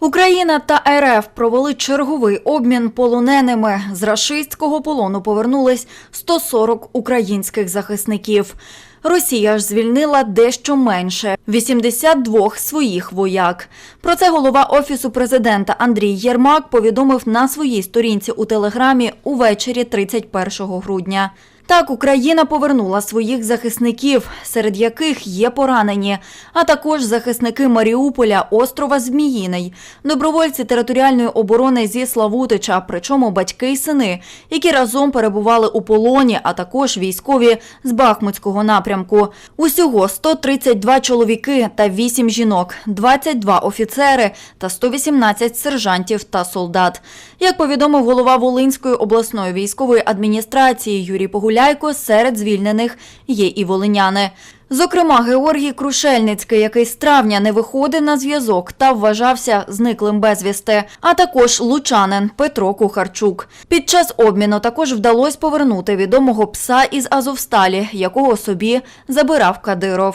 Україна та РФ провели черговий обмін полоненими. З рашистського полону повернулись 140 українських захисників. Росія ж звільнила дещо менше 82 своїх вояк. Про це голова офісу президента Андрій Єрмак повідомив на своїй сторінці у телеграмі увечері 31 грудня. Так, Україна повернула своїх захисників, серед яких є поранені, а також захисники Маріуполя, острова Зміїний, добровольці територіальної оборони зі Славутича, причому батьки й сини, які разом перебували у полоні, а також військові з Бахмутського напрямку. Усього 132 чоловіки та 8 жінок, 22 офіцери та 118 сержантів та солдат. Як повідомив голова Волинської обласної військової адміністрації Юрій Погуляйко, серед звільнених є і волиняни. Зокрема, Георгій Крушельницький, який з травня не виходив на зв'язок та вважався зниклим безвісти, а також лучанин Петро Кухарчук. Під час обміну також вдалося повернути відомого пса із Азовсталі, якого собі забирав Кадиров.